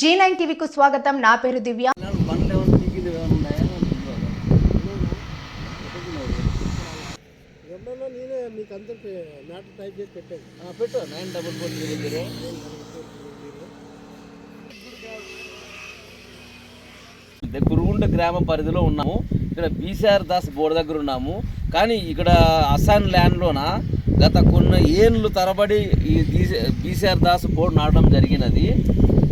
G nine టీవీకు స్వాగతం. నా పేరు దివ్య. నేనే మీకు అందరికి మ్యాటర్ టైప్ చేసి పెట్టాను. పెట్టు. Nine double four zero zero. Kurugunta గ్రామ పరిధిలో ఉన్నాము. ఇక్కడ బీసీఆర్ దాస్ బోర్డు దగ్గర ఉన్నాము. కానీ ఇక్కడ అస్సాం ల్యాండ్లోన గత కొన్ని ఏళ్ళు తరబడి ఈ బీసీఆర్ దాస్ బోర్డు నాటడం జరిగినది.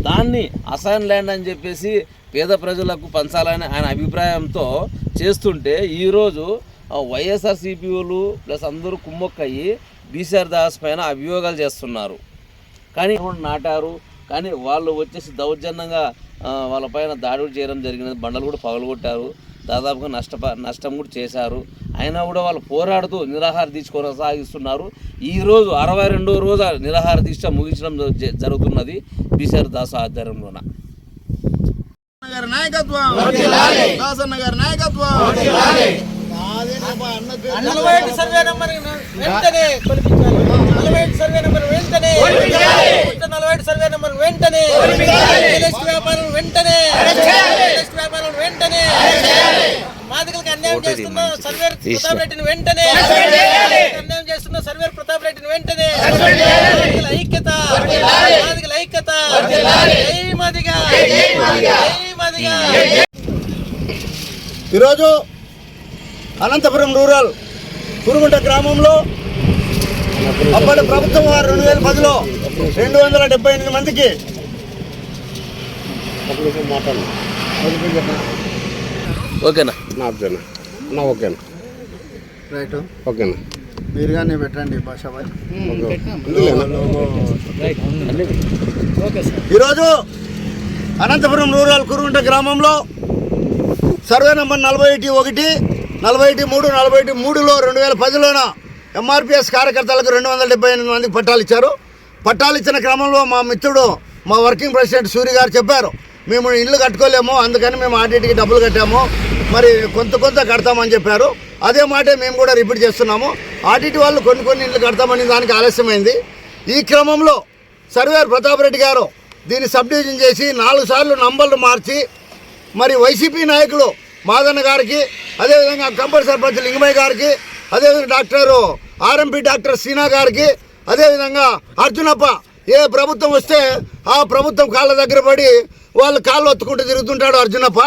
దాన్ని అసైన్ ల్యాండ్ అని చెప్పేసి పేద ప్రజలకు పంచాలని ఆయన అభిప్రాయంతో చేస్తుంటే ఈరోజు వైఎస్ఆర్ సిపిఓలు ప్లస్ అందరూ కుమ్మక్కయ్యి బీసీఆర్ దాస్ పైన అభియోగాలు చేస్తున్నారు. కానీ నాటారు? కానీ వాళ్ళు వచ్చేసి దౌర్జన్యంగా వాళ్ళపైన దాడులు చేయడం జరిగినది బండలు కూడా పగలగొట్టారు. దాదాపుగా నష్ట నష్టం కూడా చేశారు. అయినా కూడా వాళ్ళు పోరాడుతూ నిరాహార దీక్ష కొనసాగిస్తున్నారు. ఈ రోజు అరవై రెండో రోజు నిరాహార దీక్ష ముగించడం జ- జరుగుతున్నది బీసీఆర్ దాస్ ఆధ్వర్యంలోన. నాయకత్వం! దాసన్న గారి నాయకత్వం! ఐదు సర్వే నెంబర్ వెంటనే నలభై ఐదు సర్వే నెంబర్ వెంటనే కొత్త నలభై ఐదు సర్వే నెంబర్ వెంటనే రియల్ ఎస్టేట్ వ్యాపారం వెంటనే రియల్ ఎస్టేట్ వ్యాపారం వెంటనే చేస్తున్న వెంటనే చేస్తున్న సర్వేర్ ప్రతాప్ రెడ్డిని వెంటనే ఐక్యత ఐక్యత ఈరోజు అనంతపురం రూరల్ కురుగుంట గ్రామంలో అప్పటి ప్రభుత్వం వారు రెండు వేల పదిలో రెండు వందల డెబ్బై ఎనిమిది మందికి ఓకేనా? నా అబ్జర్నా నా ఓకేనా? రైట్. ఓకేనా? మీరు కానీ పెట్టండి భాషాబాయ్ ఈరోజు అనంతపురం రూరల్ కురుగుంట గ్రామంలో సర్వే నంబర్ నలభై ఒకటి ఒకటి నలభై ఒకటి మూడు నలభై ఒకటి మూడులో రెండు వేల పదిలోన ఎంఆర్పిఎస్ కార్యకర్తలకు రెండు వందల డెబ్బై ఎనిమిది మందికి పట్టాలు ఇచ్చారు. పట్టాలు ఇచ్చిన క్రమంలో మా మిత్రుడు మా వర్కింగ్ ప్రెసిడెంట్ సూరి గారు చెప్పారు. మేము ఇల్లు కట్టుకోలేము అందుకని మేము ఆర్టీటీకి డబ్బులు కట్టాము. మరి కొంత కొంత కడతామని చెప్పారు అదే మాటే మేము కూడా రిపీట్ చేస్తున్నాము. ఆర్టీటీ వాళ్ళు కొన్ని కొన్ని ఇల్లు కడతామని దానికి ఆలస్యమైంది. ఈ క్రమంలో సర్వేర్ ప్రతాప్ రెడ్డి గారు దీన్ని సబ్ డివిజన్ చేసి నాలుగు సార్లు నంబర్లు మార్చి మరి వైసీపీ నాయకులు మాదన్న గారికి అదేవిధంగా కంపల్ సర్పంచ్ లింగమయ్య గారికి అదేవిధంగా డాక్టర్ ఆర్ఎంపీ డాక్టర్ సీనా గారికి అదేవిధంగా అర్జునప్ప ఏ ప్రభుత్వం వస్తే ఆ ప్రభుత్వం కాళ్ళ దగ్గర పడి వాళ్ళు కాళ్ళు ఒత్తుకుంటూ తిరుగుతుంటాడు అర్జునప్ప.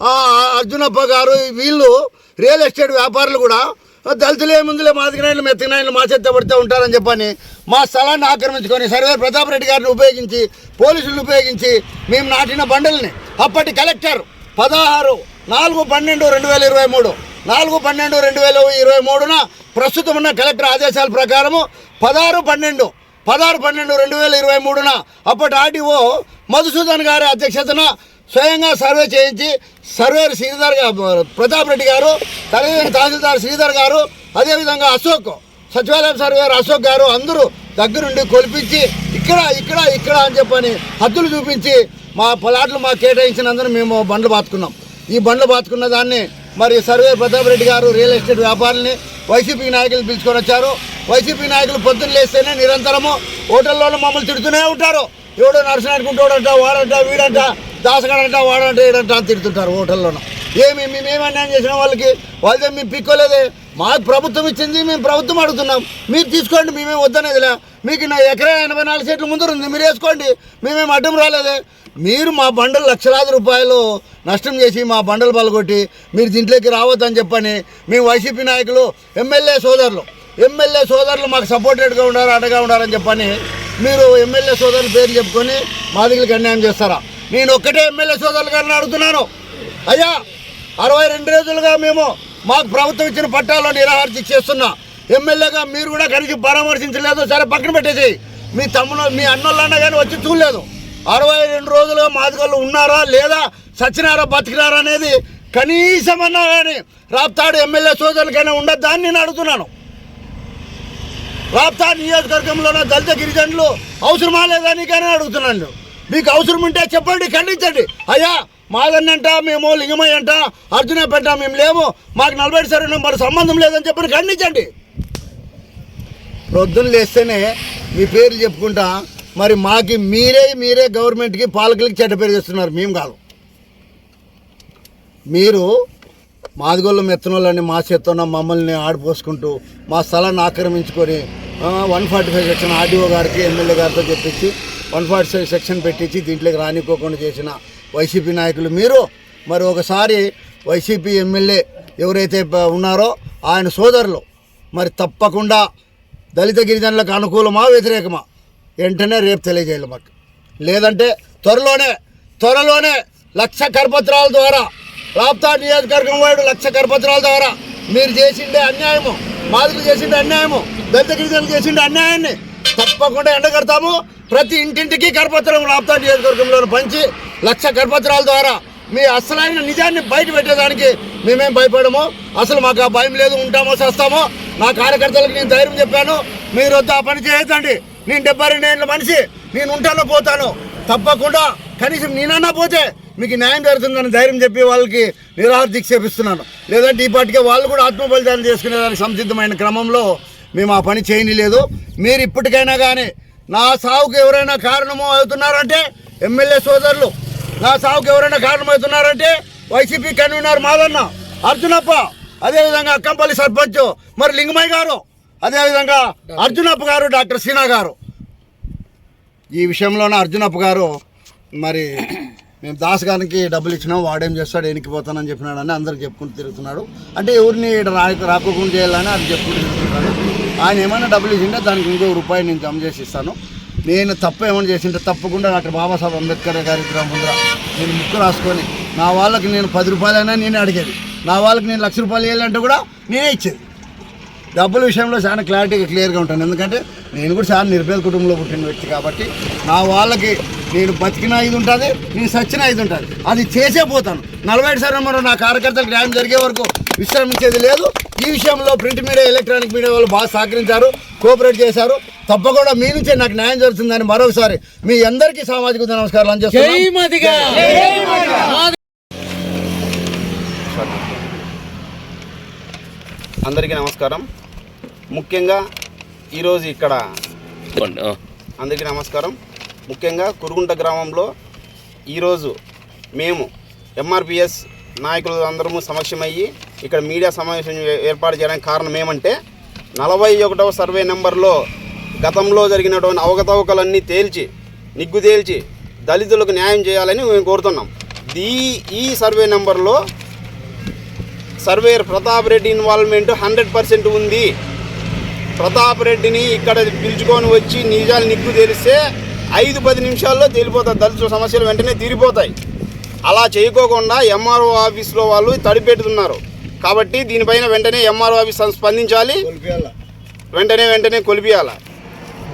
అర్జునప్ప గారు వీళ్ళు రియల్ ఎస్టేట్ వ్యాపారులు కూడా దళితులు ఏముందిలే మాదిగినాయలు మెత్తగినాయలు మా చెత్త పడితే ఉంటారని చెప్పని మా స్థలాన్ని ఆక్రమించుకొని సర్వేర్ ప్రతాప్ రెడ్డి గారిని ఉపయోగించి పోలీసులను ఉపయోగించి మేము నాటిన బండల్ని అప్పటి కలెక్టర్ పదహారు నాలుగు పన్నెండు రెండు వేల ఇరవై మూడు నాలుగు పన్నెండు రెండు వేల ఇరవై మూడున ప్రస్తుతం ఉన్న కలెక్టర్ ఆదేశాల ప్రకారము పదహారు పన్నెండు పదహారు పన్నెండు రెండు వేల ఇరవై మూడున అప్పటి ఆర్టీఓ మధుసూదన్ గారి అధ్యక్షతన స్వయంగా సర్వే చేయించి సర్వేరు శ్రీధర్ ప్రతాప్ రెడ్డి గారు తల్లి తహసీల్దార్ శ్రీధర్ గారు అదేవిధంగా అశోక్ సచివాలయం సర్వేరు అశోక్ గారు అందరూ దగ్గరుండి కొలిపించి ఇక్కడ ఇక్కడ ఇక్కడ అని చెప్పని హద్దులు చూపించి మా ప్లాట్లు మాకు కేటాయించినందుకు మేము బండ్లు బాతుకున్నాం. ఈ బండ్లు బాతుకున్న దాన్ని మరి సర్వే ప్రతాప్ రెడ్డి గారు రియల్ ఎస్టేట్ వ్యాపారుల్ని వైసీపీ నాయకులు పిలుచుకొని వచ్చారు. వైసీపీ నాయకులు పొద్దున్న లేస్తేనే నిరంతరము హోటల్లోనూ మమ్మల్ని తిడుతూనే ఉంటారు. ఎవడో నర్సనాడుకుంటాడంట వాడంట వీడంట దాసగాడంట వాడంట ఏడంట అని తిడుతుంటారు హోటల్లోనూ. ఏమి మేము అన్యాయం చేసిన వాళ్ళకి వాళ్ళదే మేము పిక్కోలేదే. మాకు ప్రభుత్వం ఇచ్చింది మేము ప్రభుత్వం అడుగుతున్నాం. మీరు తీసుకోండి మేమేం వద్దనేదిలే. మీకు నా ఎకరా ఎనభై నాలుగు సీట్ల ముందు ఉంది మీరు వేసుకోండి. మేమేం అడ్డం రాలేదే. మీరు మా బండలు లక్షలాది రూపాయలు నష్టం చేసి మా బండలు పలగొట్టి మీరు దీంట్లోకి రావద్దని చెప్పని మేము వైసీపీ నాయకులు ఎమ్మెల్యే సోదరులు ఎమ్మెల్యే సోదరులు మాకు సపోర్టెడ్గా ఉండారు అడ్డగా ఉండారని చెప్పని మీరు ఎమ్మెల్యే సోదరుల పేరు చెప్పుకొని మా దగ్గరికి అన్యాయం చేస్తారా? నేను ఒక్కటే ఎమ్మెల్యే సోదరులు గారిని అడుగుతున్నాను. అయ్యా అరవై రెండు రోజులుగా మేము మాకు ప్రభుత్వం ఇచ్చిన పట్టాల్లో నిరాహార చేస్తున్నా. ఎమ్మెల్యేగా మీరు కూడా కనీసం పరామర్శించలేదు. సరే పక్కన పెట్టేసి మీ తమ్ముడు మీ అన్నోళ్ళన్నా కానీ వచ్చి చూడలేదు. అరవై రెండు రోజులుగా మాదిగోళ్ళు ఉన్నారా లేదా? సచ్చినారా బతికినారా అనేది కనీసమన్నా కానీ రాప్తాడు ఎమ్మెల్యే సోదరులకైనా ఉండద్దా అని నేను అడుగుతున్నాను. రాప్తా నియోజకవర్గంలోనే దళిత గిరిజనులు అవసరమా లేదా నీకని అడుగుతున్నాను. మీకు అవసరం ఉంటే చెప్పండి ఖండించండి. అయ్యా మాదన్నంట మేము లింగమయ్య అంట అర్జునప్పంట మేము లేము. మాకు నలభై సరైన మరి సంబంధం లేదని చెప్పని ఖండించండి. ప్రొద్దున లేస్తేనే మీ పేరు చెప్పుకుంటా మరి మాకి మీరే మీరే గవర్నమెంట్కి పాలకులకి చెడ్డ పేరు చేస్తున్నారు మేము కాదు. మీరు మాదిగోళ్ళు మెత్తనోళ్ళని మా చేత్తోన మమ్మల్ని ఆడిపోసుకుంటూ మా స్థలాన్ని ఆక్రమించుకొని one forty five section RDO గారికి ఎమ్మెల్యే గారితో చెప్పించి వన్ ఫార్టీ సెవెన్ సెక్షన్ పెట్టించి దీంట్లోకి రానికోకుండా చేసిన వైసీపీ నాయకులు మీరు మరి ఒకసారి వైసీపీ ఎమ్మెల్యే ఎవరైతే ఉన్నారో ఆయన సోదరులు మరి తప్పకుండా దళిత గిరిజనులకు అనుకూలమా వ్యతిరేకమా? వెంటనే రేపు తెలియజేయాలి మాకు. లేదంటే త్వరలోనే త్వరలోనే లక్ష కరపత్రాల ద్వారా రాప్తా నియోజకవర్గం వాడు లక్ష కరపత్రాల ద్వారా మీరు చేసిండే అన్యాయము మాదిరి చేసిండే అన్యాయము దళిత గిరిజనులు చేసిండే అన్యాయాన్ని తప్పకుండా ఎండగడతాము. ప్రతి ఇంటింటికి కరపత్రం రాప్తా నియోజకవర్గంలో పంచి లక్ష కరపత్రాల ద్వారా మీ అసలైన నిజాన్ని బయట పెట్టేదానికి మేమేం భయపడము? అసలు మాకు ఆ భయం లేదు ఉంటామో చేస్తామో నా కార్యకర్తలకు నేను ధైర్యం చెప్పాను. మీరు వద్ద ఆ పని చేయొద్దండి. నేను డెబ్బై రెండు ఏళ్ళ మనిషి. నేను ఉంటానో పోతాను? తప్పకుండా కనీసం నేనన్నా పోతే మీకు న్యాయం జరుగుతుందని ధైర్యం చెప్పి వాళ్ళకి నిరాహార దీక్ష చేపిస్తున్నాను లేదంటే ఈ పాటికే వాళ్ళు కూడా ఆత్మబలిదానం చేసుకునేదానికి సంసిద్ధమైన క్రమంలో మేము ఆ పని చేయని లేదు మీరు ఇప్పటికైనా కానీ నా సావుకు ఎవరైనా కారణమో అవుతున్నారంటే ఎమ్మెల్యే సోదరులు. నా సావుకు ఎవరైనా కారణమవుతున్నారంటే వైసీపీ కన్వీనర్ మాదన్న అర్జునప్ప అదేవిధంగా అక్కంపల్లి సర్పంచ్ మరి లింగమయ్య గారు అదేవిధంగా అర్జునప్ప గారు డాక్టర్ సీనా గారు. ఈ విషయంలోనే అర్జునప్ప గారు మరి మేము దాస్ గారికి డబ్బులు ఇచ్చినాం వాడేం చేస్తాడు ఎనికిపోతానని పోతానని చెప్పినాడని అందరికి చెప్పుకుంటూ తిరుగుతున్నాడు. అంటే ఎవరిని ఈడ రా చేయాలని అది చెప్పుకుంటూ తిరుగుతున్నాడు. ఆయన ఏమైనా డబ్బులు ఇచ్చింటే దానికి ఇంకో రూపాయి నేను జమ చేసి ఇస్తాను. నేను తప్పు ఏమైనా చేసింటే తప్పకుండా డాక్టర్ బాబాసాహెబ్ అంబేద్కర్ గారి ముందర నేను ముక్కు రాసుకొని నా వాళ్ళకి నేను పది రూపాయలైనా నేనే అడిగేది. నా వాళ్ళకి నేను లక్ష రూపాయలు వేయాలంటే కూడా నేనే ఇచ్చేది. డబ్బుల విషయంలో చాలా క్లారిటీగా క్లియర్గా ఉంటాను. ఎందుకంటే నేను కూడా చాలా నిర్భయ కుటుంబంలో పుట్టిన వ్యక్తి కాబట్టి నా వాళ్ళకి నేను బతికిన ఇది ఉంటుంది నేను సచ్చిన ఇది ఉంటుంది. అది చేసే పోతాను. నలభై ఐదు సార్లు నా కార్యకర్తలకు న్యాయం జరిగే వరకు విశ్రమించేది లేదు. ఈ విషయంలో ప్రింట్ మీడియా ఎలక్ట్రానిక్ మీడియా వాళ్ళు బాగా సహకరించారు కోఆపరేట్ చేశారు. తప్పకుండా మీ నుంచే నాకు న్యాయం జరుగుతుందని మరొకసారి మీ అందరికీ సామాజిక నమస్కారాలు అందజేస్తున్నాను అందరికీ నమస్కారం. ముఖ్యంగా ఈరోజు ఇక్కడ అందరికీ నమస్కారం. ముఖ్యంగా కురుగుంట గ్రామంలో ఈరోజు మేము ఎంఆర్పిఎస్ నాయకులు అందరము సమక్షమయ్యి ఇక్కడ మీడియా సమావేశం ఏర్పాటు చేయడానికి కారణం ఏమంటే నలభై ఒకటవ సర్వే నెంబర్లో గతంలో జరిగినటువంటి అవకతవకలన్నీ తేల్చి నిగ్గు తేల్చి దళితులకు న్యాయం చేయాలని మేము కోరుతున్నాం. ఈ ఈ సర్వే నెంబర్లో surveyor Pratap Reddy involvement hundred percent ఉంది. ప్రతాప్ రెడ్డిని ఇక్కడ పిలుచుకొని వచ్చి నిజాలు నిగ్గు తెలిస్తే ఐదు పది నిమిషాల్లో తేలిపోతాయి. దళితుల సమస్యలు వెంటనే తీరిపోతాయి. అలా చేయకోకుండా ఎంఆర్ఓ ఆఫీస్లో వాళ్ళు తడిపెడుతున్నారు కాబట్టి దీనిపైన వెంటనే ఎంఆర్ఓ ఆఫీస్ స్పందించాలి. వెంటనే వెంటనే కొలిపియాల.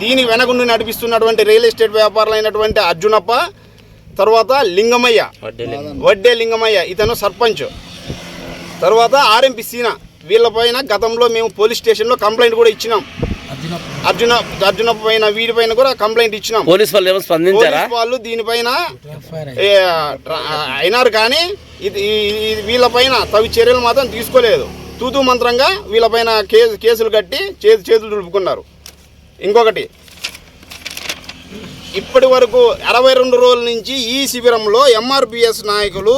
దీని వెనకుండి నడిపిస్తున్నటువంటి రియల్ ఎస్టేట్ వ్యాపారులైనటువంటి అర్జునప్ప తర్వాత లింగమయ్య. వడ్డే లింగమయ్య ఇతను సర్పంచ్. తర్వాత ఆర్ఎంపీ సీనా. వీళ్ళపైన గతంలో మేము పోలీస్ స్టేషన్లో కంప్లైంట్ కూడా ఇచ్చినాం. అర్జున అర్జున పైన వీడిపైన కూడా కంప్లైంట్ ఇచ్చినాం. పోలీస్ వాళ్ళు ఏమో స్పందించారా? పోలీస్ వాళ్ళు దీనిపైన అయినారు కానీ ఇది వీళ్ళపైన తగు చర్యలు మాత్రం తీసుకోలేదు. తూతూ మంత్రంగా వీళ్ళపైన కేసు కేసులు కట్టి చేతి చేతులు దులుపుకున్నారు. ఇంకొకటి ఇప్పటి వరకు అరవై రెండు రోజుల నుంచి ఈ శిబిరంలో ఎంఆర్పిఎస్ నాయకులు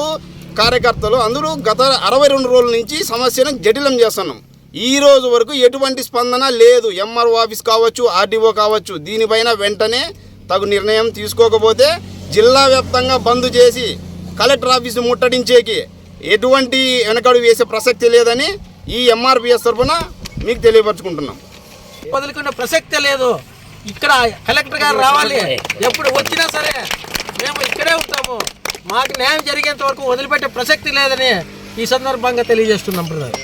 కార్యకర్తలు అందరూ గత అరవై రెండు రోజుల నుంచి సమస్యను జటిలం చేస్తున్నాం. ఈ రోజు వరకు ఎటువంటి స్పందన లేదు. ఎంఆర్ఓ ఆఫీస్ కావచ్చు ఆర్డీఓ కావచ్చు దీనిపైన వెంటనే తగు నిర్ణయం తీసుకోకపోతే జిల్లా వ్యాప్తంగా బంద్ చేసి కలెక్టర్ ఆఫీసు ముట్టడించేకి ఎటువంటి వెనకడు వేసే ప్రసక్తి లేదని ఈ ఎంఆర్పిఎస్ తరఫున మీకు తెలియపరచుకుంటున్నాం. వదులుకునే ప్రసక్తే లేదు. ఇక్కడ కలెక్టర్ గారు రావాలి. ఎప్పుడు వచ్చినా సరే మేము ఇక్కడే ఉంటాము. మాకు న్యాయం జరిగేంత వరకు వదిలిపెట్టే ప్రసక్తి లేదని ఈ సందర్భంగా తెలియజేస్తున్నాం బ్రదర్.